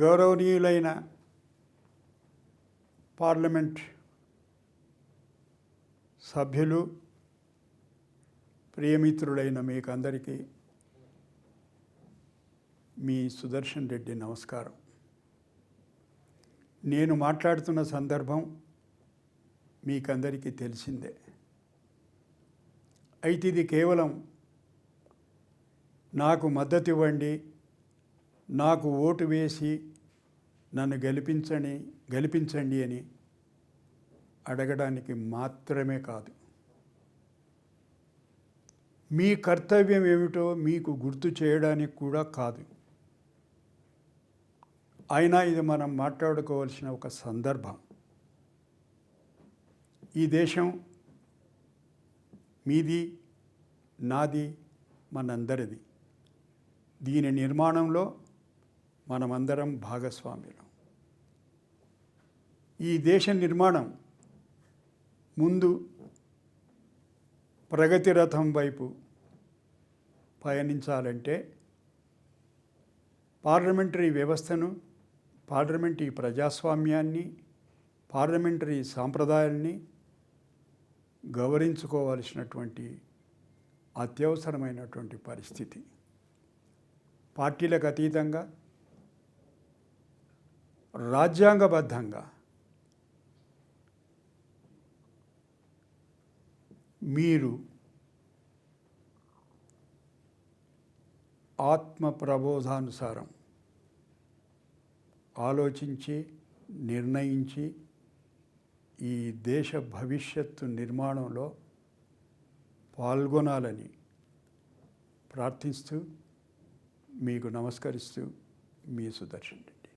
గౌరవనీయులైన పార్లమెంట్ సభ్యులు ప్రియమిత్రులైన మీకు అందరికీ మీ సుదర్శన్ రెడ్డి నమస్కారం. నేను మాట్లాడుతున్న సందర్భం మీకందరికీ తెలిసిందే. అయితే ఇది కేవలం నాకు మద్దతు ఇవ్వండి నాకు ఓటు వేసి నన్ను గెలిపించని గెలిపించండి అని అడగడానికి మాత్రమే కాదు. మీ కర్తవ్యం ఏమిటో మీకు గుర్తు చేయడానికి కూడా కాదు. అయినా ఇది మనం మాట్లాడుకోవాల్సిన ఒక సందర్భం. ఈ దేశం మీది నాది మనందరిది. దీని నిర్మాణంలో మనమందరం భాగస్వామ్యులం ఈ దేశ నిర్మాణం ముందు ప్రగతి రథం వైపు పయనించాలంటే పార్లమెంటరీ వ్యవస్థను పార్లమెంటరీ ప్రజాస్వామ్యాన్ని పార్లమెంటరీ సాంప్రదాయాల్ని గౌరవించుకోవాల్సినటువంటి అత్యవసరమైనటువంటి పరిస్థితి. పార్టీలకు అతీతంగా రాజ్యాంగబద్ధంగా మీరు ఆత్మ ప్రబోధానుసారం ఆలోచించి నిర్ణయించి ఈ దేశ భవిష్యత్తు నిర్మాణంలో పాల్గొనాలని ప్రార్థిస్తూ మీకు నమస్కరిస్తూ మీ సుదర్శన్